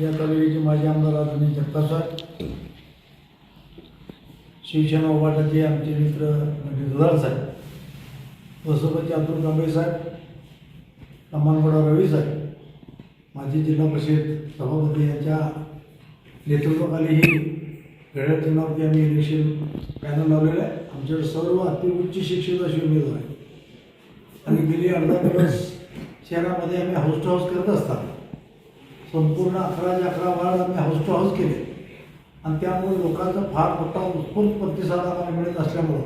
या तालुक्याचे माजी आमदार आदरणीय जगताप साहेब. शिवसेना वाटाचे आमचे मित्र म्हणजे साहेब. बसोबाचे अतुल कांबळे साहेब. लम्मानगोडा रवी साहेब. माजी जिल्हा परिषद सभापती यांच्या नेतृत्वाखाली ही घड्याळ चिन्हावरती आम्ही इलेक्शन पॅनल लावलेलं आहे आमच्याकडे सर्व अतिउच्च शिक्षित असे उमेदवार आहे आणि गेली अर्धा दिवस शहरामध्ये आम्ही हाऊस टू हाऊस करत असतात. संपूर्ण अकराच्या अकरा वार्ड आम्ही हाऊस टू हाऊस केले. आणि त्यामुळे लोकांचा फार मोठा उत्स्फूर्त प्रतिसाद आम्हाला मिळत असल्यामुळं.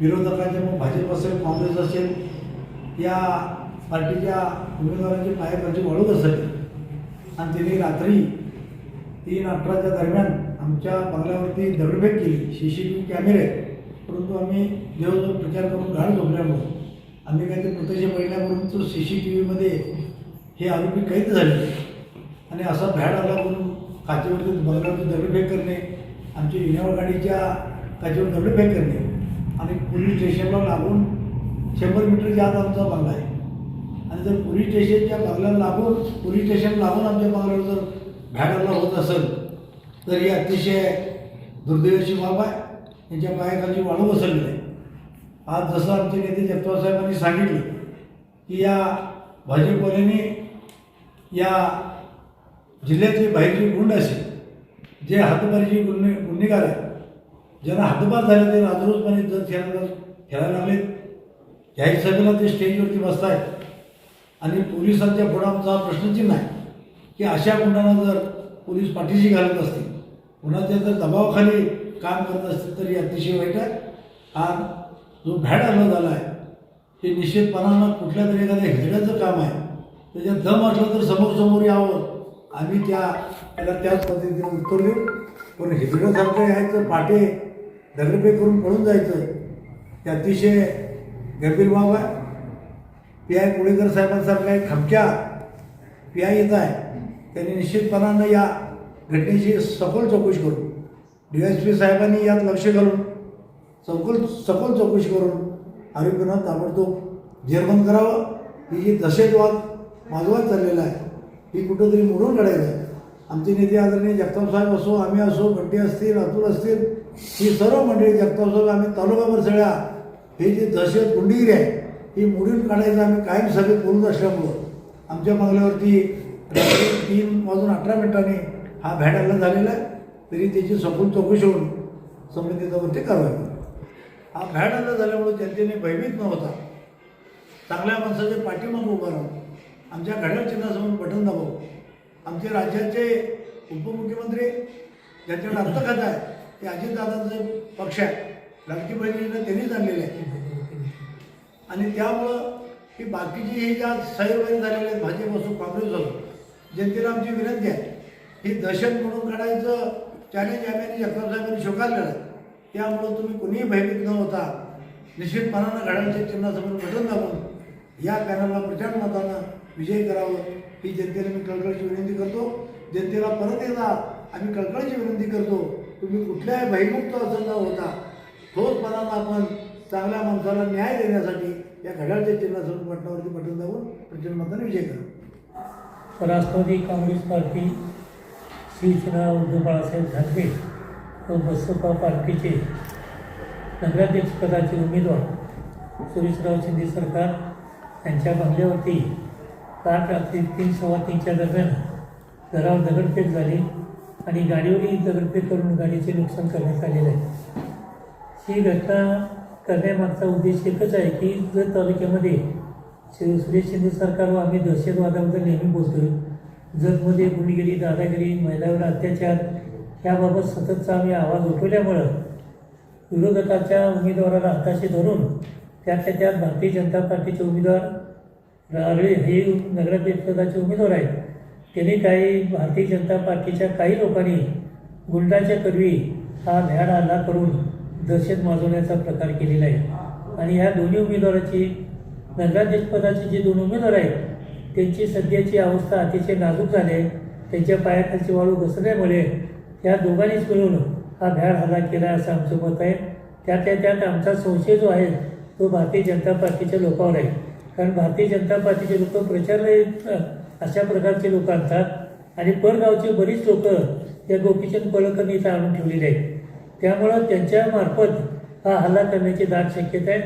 विरोधकांचे मग भाजप असेल काँग्रेस असेल या पार्टीच्या उमेदवारांची पायाखालची वाळू असेल. आणि तिने रात्री तीन अठराच्या दरम्यान आमच्या बंगल्यावरती दगडफेक केली सी सी टी व्ही कॅमेरे परंतु आम्ही देवजवळ प्रचार करून घाण झोपल्यामुळं. आम्ही काही ते प्रत्यक्ष पहिल्यापर्यंत सी सी टी व्हीमध्ये हे आरोपी कैद झाले. आणि असा भॅड आला म्हणून काचेवरती बंगल्यावरती दगडफेक करणे आमच्या युनिवर गाडीच्या काचेवर दगडफेक करणे. आणि पोलीस स्टेशनला लागून शंभर मीटरच्या आत आमचा बंगला आहे. आणि जर पोलीस स्टेशनच्या बंगल्याला लागून पोलीस स्टेशन लागून आमच्या बंगल्यावर जर भॅडाला होत असेल तर ही अतिशय दुर्दैवाची बाब आहे. त्यांच्या पायाखाली वाळू बसवलेली आहे. आज जसं आमचे नेते जगताप साहेबांनी सांगितलं की या भाजपवाल्यांनी या जिल्ह्यातले बाहेरची गुंड असेल जे हातबारीचे गुन्हे गुन्हेगार आहेत ज्यांना हातबार झाले ते राजरोजपणे जर खेळायला खेळायला लागले जाहीर सभेला ते स्टेजवरती बसतायत. आणि पोलिसांच्या पुढाचा प्रश्नचिन्ह आहे की अशा गुंडांना जर पोलीस पाठीशी घालत असतील कुणाच्या जर दबावाखाली काम करत असतील तर ही अतिशय वाईट आहे. हा जो भॅड आला झाला आहे ते निश्चितपणानं कुठल्या तरी एखाद्या हिजड्याचं काम आहे त्याच्यात दम असलं तर समोर समोर यावं. आम्ही त्या त्याला त्याच पद्धतीने उत्तर देऊ पण हिजड्यासारखं यायचं पाटे दगडपे करून पळून जायचं. ते अतिशय गंभीर बाब आहे. पी आय कुळेकर साहेबांसारखा एक खमक्या पी आय येत आहे. त्यांनी निश्चितपणानं या घटनेची सखोल चौकशी करू डी एस पी साहेबांनी यात लक्ष घालून सखोल सखोल चौकशी करून आरोपींना ताबडतोब जेरबंद करावं. ही जी दहशतवाद मागवाद चाललेला आहे ही कुठंतरी मोडून काढायचं आहे. आमचे नेते आदरणीय जगताप साहेब असो आम्ही असो बंटी असतील अतुल असतील ही सर्व मंडळी जगताप साहेब आम्ही तालुकाभर सगळ्या ही जी दहशत गुंडगिरी आहे ही मोडून काढायचं आम्ही कायम सभेत बोलत असल्यामुळं आमच्या बंगल्यावरती रात्री तीन वाजून अठरा मिनिटांनी हा भॅड हल्ला झालेला आहे. तरी त्याची सखोल चौकशी होऊन संबंधितावरती कारवाई हा भॅड हल्ला झाल्यामुळे जनतेने भयभीत न होता चांगल्या माणसाच्या पाठीमागं उभं राहून आमच्या घड्याळ चिन्हासमोर बटन दाबावं आमचे राज्याचे उपमुख्यमंत्री ज्यांच्याकडे हस्तखात आहे ते अजितदादांचे पक्ष आहे. लाडकी बहिणीनं त्यांनीच आणलेले आहे. आणि त्यामुळं की बाकीची ही ज्या सैरवारी झालेले आहेत भाजप असो काँग्रेस असो जनतेला आमची विनंती आहे ही दहशत म्हणून काढायचं चॅलेंज आम्ही जगताप साहेबांनी स्वीकारलेलं आहे. त्यामुळं तुम्ही कुणीही भयभीत न होता निश्चितपणानं घड्याळच्या चिन्हासमोर बटन दाबून या पॅनलला प्रचार मतानं विजय करावं. ही जनतेला मी कळकळीची विनंती करतो. जनतेला परत एकदा आम्ही कळकळीची विनंती करतो. तुम्ही कुठल्याही भयमुक्त असं न होता. ठोसपणानं आपण चांगल्या माणसाला न्याय देण्यासाठी या घड्याळच्या चिन्हासमोर पटनावरती बटन जाऊन प्रचंड मताने विजय करा. राष्ट्रवादी काँग्रेस पार्टी शिवसेना उद्धव बाळासाहेब ठाकरे व बसपा पार्टीचे नगराध्यक्षपदाचे उमेदवार सुरेशराव शिंदे सरकार यांच्या बंगल्यावरती पाच रात्री तीन सव्वा तीनच्या दरम्यान घरावर दगडफेक झाली आणि गाडीवरही दगडफेक करून गाडीचे नुकसान करण्यात आलेलं आहे. ही घटना करण्यामागचा उद्देश एकच आहे की जर तालुक्यामध्ये श्री सुरेश शिंदे सरकार व आम्ही दहशतवादाबद्दल नेहमी बोलतोय जगमध्ये गुन्हेगिरी दादागिरी महिलांवर अत्याचार याबाबत सततचा आम्ही आवाज उठवल्यामुळं विरोधकाच्या उमेदवाराला हाताशी धरून त्यातल्या त्यात भारतीय जनता पार्टीचे उमेदवार राळे हे नगराध्यक्षपदाचे उमेदवार आहेत. त्यांनी काही भारतीय जनता पार्टीच्या काही लोकांनी गुंडाच्या करवी हा भ्याड हल्ला करून दहशत माजवण्याचा प्रकार केलेला आहे. आणि ह्या दोन्ही उमेदवाराची नगराध्यक्षपदाचे जे दोन उमेदवार आहेत त्यांची सध्याची अवस्था अतिशय नाजूक झाली आहे. त्यांच्या पायाखालची वाळू घसरल्यामुळे ह्या दोघांनीच मिळून हा भ्याड हल्ला केला असं आमचं मत आहे. त्यातल्या त्यात आमचा संशय जो आहे तो भारतीय जनता पार्टीच्या लोकांवर आहे. कारण भारतीय जनता पार्टीचे लोक प्रचारला अशा प्रकारचे लोक आणतात. आणि परगावचे बरीच लोक या गोपीचंद पळकरनी इथं आणून ठेवलेले आहेत. त्यामुळं त्यांच्यामार्फत हा हल्ला करण्याची दाट शक्यता आहे.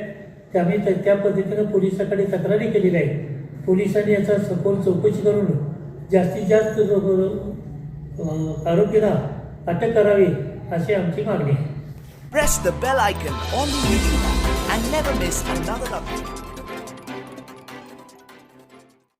त्यामुळे त्या- त्या पद्धतीनं पोलिसाकडे तक्रारी केलेली आहे पोलिसांनी याचा सखोल चौकशी करून जास्तीत जास्त जो- आरोपीला अटक करावी अशी आमची मागणी आहे.